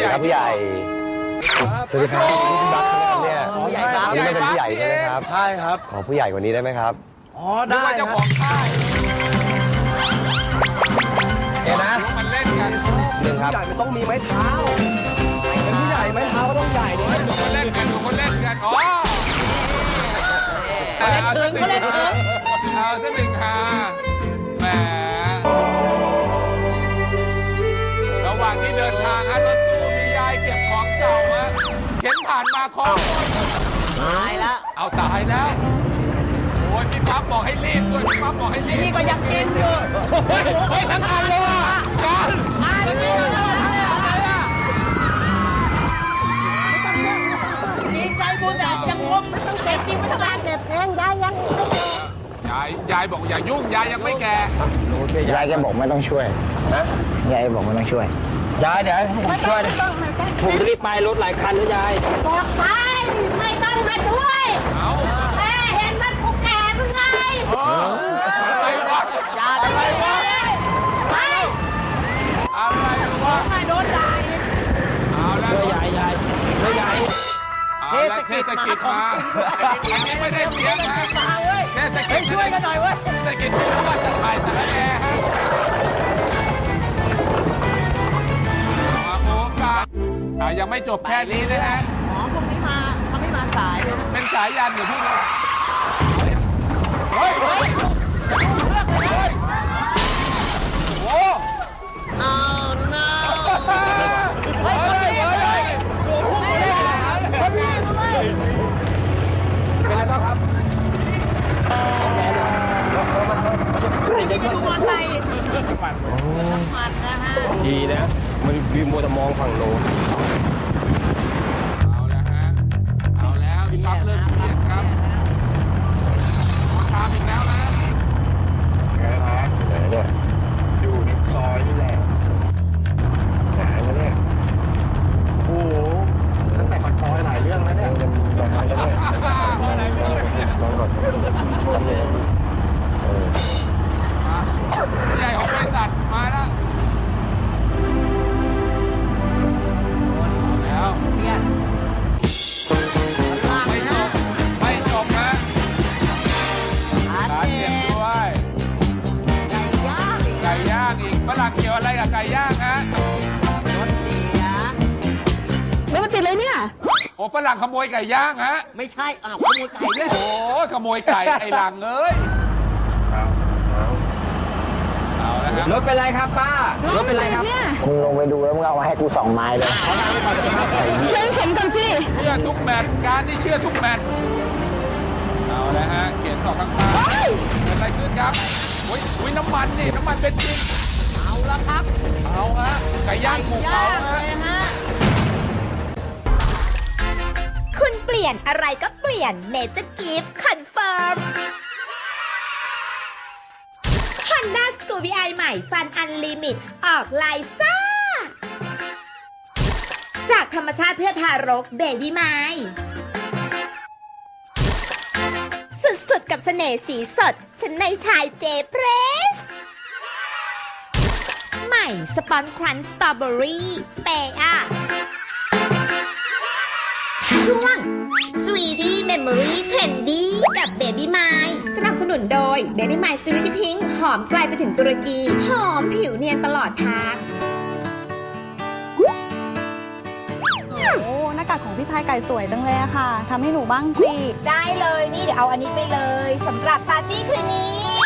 ใหญ่ครับผู้ใหญ่ สวัสดีครับนี่พี่บัคใช่ไหมครับเนี่ยผู้ใหญ่ครับวันนี้เป็นผู้ใหญ่ใช่ไหมครับ ใช่ครับ ขอผู้ใหญ่กว่านี้ได้ไหมครับ อ๋อนึกได้ว่าคเจ้ารับของค่ายเดี๋ยวนะมันเล่นกันหนึ่งครับผู้ใหญ่มันต้องมีไม้เท้าเป็นผู้ใหญ่ไม้เท้าก็ต้องใหญ่ดิดูคนเล่นกันดูคนเล่นกัน อ๋อเอาสักหนึ่งเอาสักหนึ่งค่ะ เอาตายแล้ว โอ้ยพี่ปั๊บบอกให้รีบด้วยพี่ปั๊บบอกให้รีบนี่ก็ยังกินอยู่เฮ้ยเฮ้ยทั้งอันเลยว่ะการอันนี้ดีใจบุญแต่ยังงงมันต้องเด็กกินไม่ต้องการเด็กเองได้ยังยายยายบอกอย่ายุ่งยายยังไม่แก่ยายแกบอกไม่ต้องช่วยนะยายบอกไม่ต้องช่วยยายเดี๋ยวให้ผมช่วยไม่ต้องไม่ต้องผมรีบไปรถหลายคันนะยายบอกไปไม่ต้องมา ช่วยเอาแม่เห็นมันผูกแก่เพิ่งไงเอออะไรวะอย่าไปเลยไปอะไรวะไม่โดนด่าอีกเอาแล้วช่วยยายยายช่วยยายเอาแล้วเทศกิจมาอันนี้ไม่ได้เสียงนะมาเว้ยเทศกิจช่วยกันหน่อยเว้ยเทศกิจไม่รู้ว่าจะถ่ายสารแหน่ฮะโอกาสอะยังไม่จบแค่นี้นะฮะ สายเลยนะเป็นสายยันอยู่ที่นี่เฮ้ยเฮ้ยโอ้ Oh no เฮ้ยเฮ้ยเฮ้ยคนนี้ด้วยเป็นไรบ้างครับไม่ดูมอไซค์มันนะฮะดีนะ มันวีมัวแต่มองฝั่งโน้น แล้วพี่ปั๊บเริ่มเครียดครับขอถามอีกแล้วนะไหนเนี่ยอยู่ในซอยนี่แหละหายแล้วเนี่ยโอ้โหตั้งแต่ปากซอยหลายเรื่องแล้วยัเนี่ยงยังหายแล้วเนี่ยลองก่อน อ้ฝรั่งขโมยไก่ย่างฮะ ไม่ใช่อ้าวขโมยไก่ด้วย โอ้ขโมยไก่ไอ้หลังเอ้ยเอาแล้วครับรถเป็นไรครับป้า รถเป็นไรครับเนี่ยมึงลงไปดูแล้วมึงเอามาให้กูสองไม้เลยช่วยเข็นก่อนสิเชื่อทุกแมตช์การที่เชื่อทุกแมตช์เอาแล้วฮะเขียนต่อข้างๆเฮ้ยเกิดอะไรขึ้นครับอุ้ยอุ้ยน้ำมันนี่น้ำมันเป็นจริงเอาละครับ เอาฮะไก่ย่างถูกย่าเผางฮะ เปลี่ยนอะไรก็เปลี่ยนเนเจอร์กิฟต์คอนเฟิร์ม Honda Scooby i ใหม่ฟันอันลิมิต ออกลายซ่า จากธรรมชาติเพื่อทารกเบบี้ไม้สุดๆ กับเสน่ห์สีสด ฉันในชายเจเพรส ใหม่สปอนครันสตรอเบอรี่เปอะช่วง Memory Trendy กับ Baby m i สนับสนุนโดย Baby m i Sweetie Pink หอมไกลไปถึงตุรกี หอมผิวเนียนตลอดทาง โอ้หน้ากากของพี่พายไก่สวยจังเลยอะค่ะทำให้หนูบ้างสิ ได้เลยนี่เดี๋ยวเอาอันนี้ไปเลยสำหรับปาร์ตี้คืนนี้ว้าว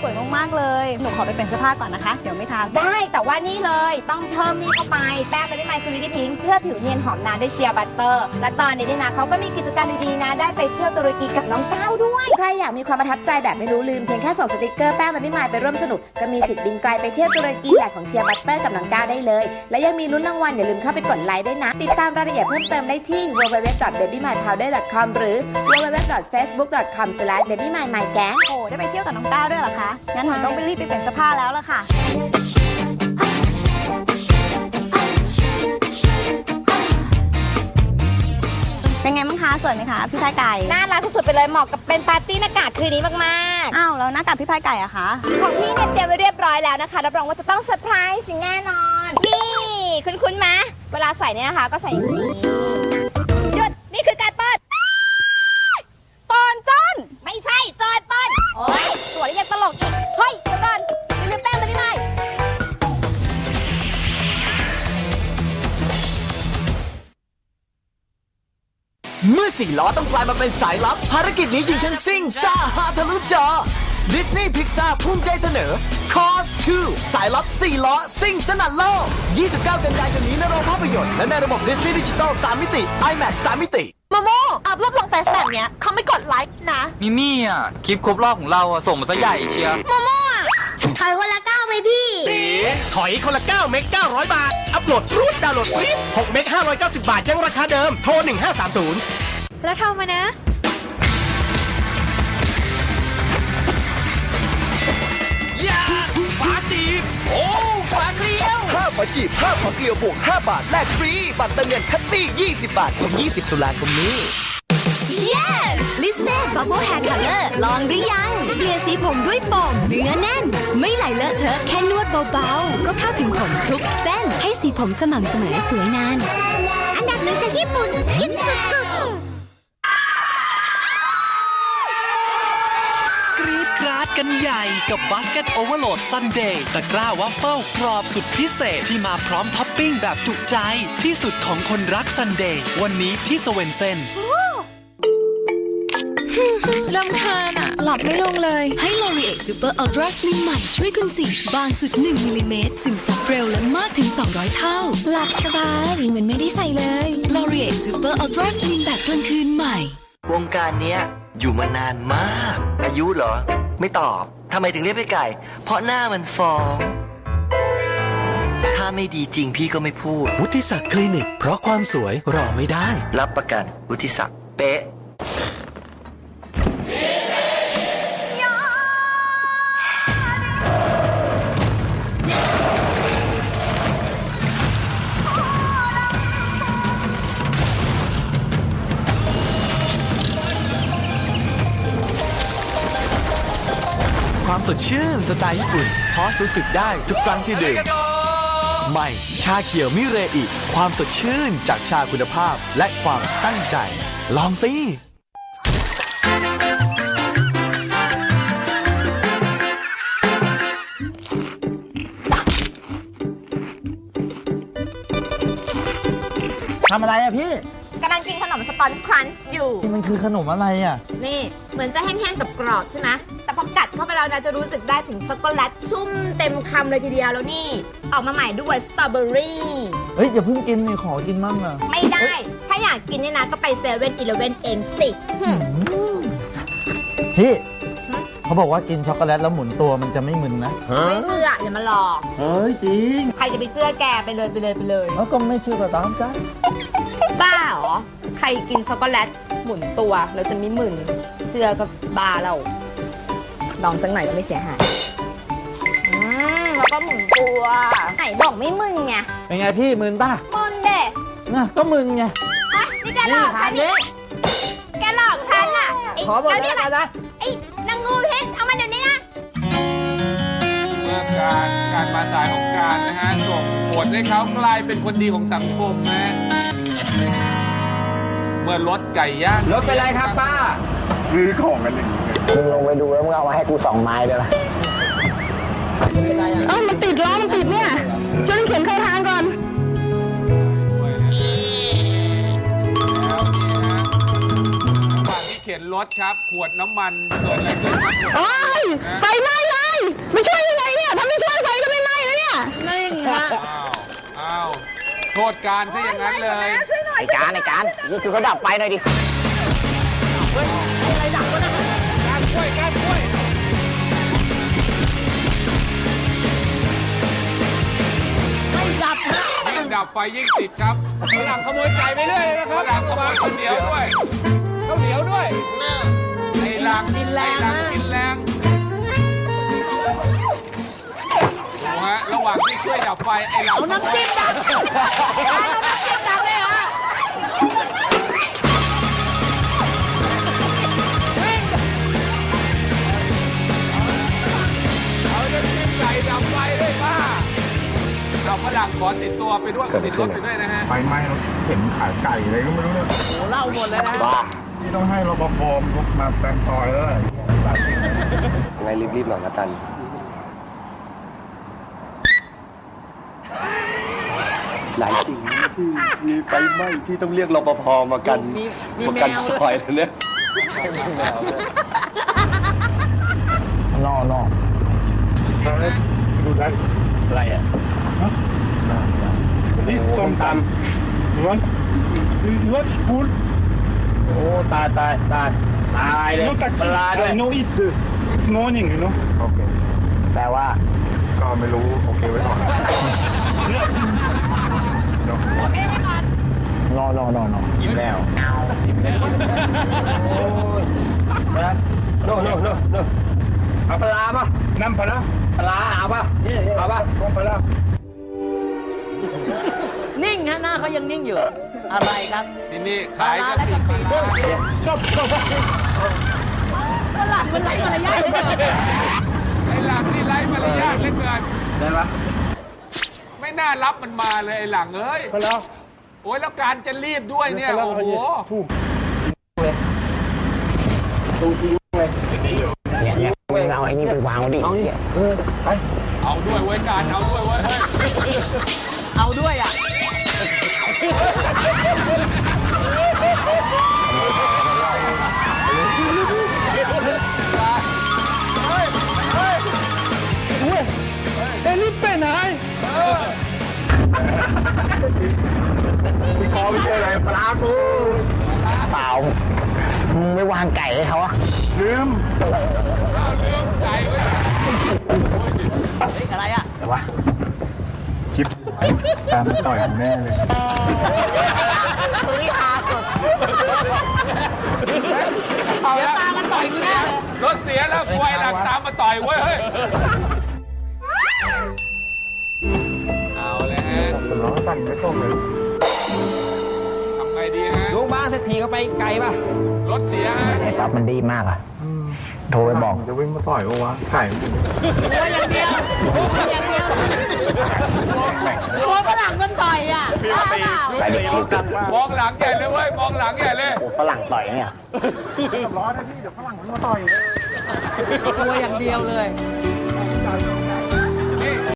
สวยมากๆเลยหนูขอไปเปลี่ยนเสื้อผ้าก่อนนะคะ เดี๋ยวไม่ทันได้แต่ว่านี่เลยต้องเพิ่มนี่เข้าไป แป้ง Baby m i Sweetie Pink เพื่อผิวเนียนหอมนานด้วยเชียร์บัตเตอร์ และตอนนี้เนี่ยนะเขาก็มีกิจกรรมดีๆนะ ได้ไปเที่ยวตุรกีกับน้องก้าวด้วย ใครอยากมีความประทับใจแบบไม่รู้ลืม เพียงแค่ส่งสติกเกอร์แป้ง Baby m i ไปร่วมสนุก ก็มีสิทธิ์บินไกลไปเที่ยวตุรกีแหลกของเชียร์บัตเตอร์กับน้องก้าวได้เลย และยังมีลุ้นรางวัลอย่าลืมเข้าไปกดไลค์ด้วยนะ ติดตามรายละเอียดเพิ่มเติมได้ที่ www.babymypowder.com หรือ www.facebook.com/babymymygang โอ้ได้ไปเที่ยวกับน้องก้าวด้วยเหรอคะงั้นหนูต้องไปรีบไปเปลี่ยนเสื้อผ้าแล้วล่ะค่ะ เป็นไงบ้างคะสวยไหมคะพี่พายไก่น่ารักที่สุดไปเลยเหมาะกับเป็นปาร์ตี้หน้ากากคืนนี้มากอ้าวแล้วหน้ากากพี่พายไก่อะคะ ๆ ของพี่เนี่ยเตรียมไว้เรียบร้อยแล้วนะคะรับรองว่าจะต้องเซอร์ไพรส์สิแน่นอน นี่ คุณคุณไหมเวลาใส่เนี่ยนะคะ ก็ใส่อย่างนี้หยุดนี่คือการ วยแล้วยังตลกอีก เฮ้ย เดี๋ยวก่อนอย่าลืมแป้งมาได้ไหมเมื่อสี่ล้อต้องกลายมาเป็นสายลับ ภารกิจนี้ยิงทั้งซิ่งซ่าฮาทะลุจอ ดิสนีย์พิกซาภูมิใจเสนอ Cars 2 สายลับ 4 ล้อ ซิ่งสนั่นโลก 29 กันยายนนี้ในโรงภาพยนตร์และในระบบดิสนีย์ดิจิตอล3มิติ IMAX 3 มิติ โมโมอัพรูปลงเฟซแบบเนี้ยเขาไม่กดไลค์นะมิมี่อะคลิปครบรอบของเราอะส่งมาซะใหญ่เชียร์โมโมอะถอยคนละก้าวไปพี่ ถอยคนละ9เมก900 บาท อัปโหลดรูดดาวน์โหลดฟรี6เมก590 บาทยังราคาเดิม โทร 1530 แล้วโทรมานะ จีบ5ฝาเกลียวบวก 5 บาท แลกฟรี บัตรเติมเงินคัตตี้20 บาท ถึง 20 ตุลาคมนี้ Yes ลิสเน่บับเบิ้ลแฮร์คัลเลอร์ลองหรือยัง เปลี่ยนสีผมด้วยโฟมเนื้อแน่น ไม่ไหลเลอะเทอะแค่นวดเบาๆ ก็เข้าถึงผมทุกเส้น ให้สีผมสม่ำเสมอและสวยนาน อันดับหนึ่งจากญี่ปุ่นคิดสุดๆ กรีด กราดกันใหญ่กับบ a สเกตโอเวอร์โหลดซันเดย์ตะกร้าวัฟเฟิลกรอบสุดพิเศษที่มาพร้อมท็อปปิ้งแบบจุใจ ที่สุดของคนรักซันเดย์วันนี้ที่สเวนเซนลำคาญอะหลับไม่ลงเลย ให้ l o r i e Super Ultra Slim ใหม่ช่วยคุณสิบางสุด 1มิลลิเมตรซึมซับเร็วและมากถึง 200 เท่า หลับสบายเหมือนไม่ได้ใส่เลย l o r i e Super Ultra Slim แบบกลางคืนใหม่ วงการเนี้ยอยู่มานานมาก อายุเหรอ ไม่ตอบทำไมถึงเรียกพี่ไก่ เพราะหน้ามันฟ้อง ถ้าไม่ดีจริงพี่ก็ไม่พูด วุฒิศักดิ์คลินิก เพราะความสวยรอไม่ได้ รับประกันวุฒิศักดิ์เป๊ะ ดชื่นสไตล์ญี่ปุ่นพอสรู้สึกได้ทุกครั้งที่ดื่มใหม่ชาเขียวมิเรอิ ความสดชื่นจากชาคุณภาพและความตั้งใจ ลองสิทำอะไรอะพี่ กำลังกินขนมสปอนจ์ครันช์อยู่นี่มันคือขนมอะไรอะนี่ เหมือนจะแห้งๆกับกรอบๆใช่ไหม แต่พอกัดเข้าไปแล้วนะจะรู้สึกได้ถึงช็อกโกแลตชุ่มเต็มคำเลยทีเดียวแล้วนี่ ออกมาใหม่ด้วยสตรอเบอรี่เฮ้ยอย่าเพิ่งกินนี่ขอกินมั่งอะไม่ได้ ถ้าอยากกินเนี่ยนะก็ไปเซเว่นอีเลเว่นเองสิหึพี่เขาบอกว่ากินช็อกโกแลตแล้วหมุนตัวมันจะไม่มึนนะไม่เชื่ออย่ามาหลอก เฮ้ยจริง ใครจะไปเชื่อแกไปเลยไปเลยไปเลยแล้วก็ไม่เชื่อก็ตามใจบ้าเหรอ ใครกินช็อกโกแลตหมุนตัวแล้วจะไม่มึนเชื่อก็บ้าเรา ลองสักหน่อยก็ไม่เสียหาย อืมแล้วก็หมุนตัวไหนบอกไม่มึนไงเป็นไงพี่มึนป่ะมึนเด็น่ะก็มึนไงอะนี่แกหลอกฉันนี่แกหลอกฉันอะไอ้ขอบอกแล้วนี่นะอะไรนะไอ้นางงูเพชรเอามาเดี๋ยวนี้นะเมื่อการการมาสายของการนะฮะส่งผลให้เขากลายเป็นคนดีของสังคมนะเมื่อรถไก่ย่างรถเป็นไรครับป้า ซื้อของกันอย่างนี้ มึงลงไปดูแล้วมึงเอามาให้กูสองไม้ได้ไหมเอ้ามันติดล้อมันติดเนี่ย ช่วยน้ำเข็นเข้าทางก่อนด้วยนะแล้วนี่นะระหว่างที่เข็นรถครับ ขวดน้ำมันเกิดอะไรขึ้นครับโอ้ยไฟไหม้เลยไม่ช่วยยังไงเนี่ยถ้าไม่ช่วยไฟก็ไม่ไหม้แล้วเนี่ยอ้าวอ้าวโทษการซะอย่างนั้นเลย ไอ้การไอ้การนี่คือเขาดับไฟหน่อยดิ ดับไฟยิ่งติดครับฝรั่งขโมยไก่ไปเรื่อยนะครับฝรั่งขโมยข้าวเหนียวด้วยข้าวเหนียวด้วย ไอ้หลังกินแรง ไอ้หลังกินแรงดูฮะระหว่างที่ช่วยดับไฟไอ้หลังเอาน้ำจิ้มดับเอาน้ำ เอาน้ำจิ้มไก่ดับไฟด้วยป้าเราฝรั่งขอติดตัวไปด้วยเกิดอะไรติดขึ้รถนไปด้วยนะฮะไฟไหม้รถเข็นขายไก่อะไรก็ไม่รู้เนี่ยโอ้เล่าหมดเลยนะบ้าที่ต้องให้รปภมาแปลงซอยแล้วอะไรหลายสิ่งไงรีบๆหน่อยละกันหลายสิ่งที่มีไฟไหม้ที่ต้องเรียกรปภมากันมีมีมากันแมวซอยแล้วเนี่ยนอกนอกดูได้อะไรอะ นี่ส้มตำยูวันยูวันฟูดโอ้ตายตายตายตายเลยปลาด้วย no eat this morning you know โอเคแปลว่า ก็ไม่รู้ โอเคไว้ก่อน no no no no อิ่มแล้วอิ่มแล้วโอ้ย no no no no เอาปลาป่ะน้ำปลาปลาเอาป่ะเอาป่ะปลา นิ่งฮะหน้าเขายังนิ่งอยู่ อะไรครับนี่นี่ขายกะปิปลาร้าชอบชอบฝรั่งมันไหลมารยาทเลยไอ้หลังนี่ไร้มารยาทเหลือเกินได้ปะไม่น่ารับมันมาเลยไอ้หลังเอ้ย ไปแลาโอ้ยแล้วการจะรีบด้วยเนี่ย โอ้โหถูกเนี่เลยเนี่ยไม่ยเอาไอ้นี่ไปวางไว้ดิเอาเนี่ยเออไป เอาด้วยเว้ยการเอา พี่คอไม่ใช่อะไรปลากูเปล่ามึงไม่วางไก่ให้เขาอะลืมใจเว้ยเฮ้ยอะไรอะแต่ว่าชิปตามต่อยผมแน่เลยเอาแล้วตามกันต่อยกูแน่เลยรถเสียแล้วควายหลังตามมาต่อยเว้ยเฮ้ย เลยฮะผมร้องสั่นไม่ตรงเลยทำไงดีฮะลูกบ้านเศรษฐีเขาไปไกลป่ะ รถเสียฮะไอ้ปั๊บมันดีมากอะโทรไปบอกจะวิ่งมาต่อยปะวะไก่มันอยู่ตัวอย่างเดียวตัวอย่างเดียวตัวฝรั่งมันต่อยอะบ้าเปล่าไก่เด็กลูกดังมากมองหลังใหญ่เลยเว้ยมองหลังใหญ่เลยโอ้ฝรั่งต่อยเนี่ยร้อนนะพี่เดี๋ยวฝรั่งมันมาต่อยตัวอย่างเดียวเลยเ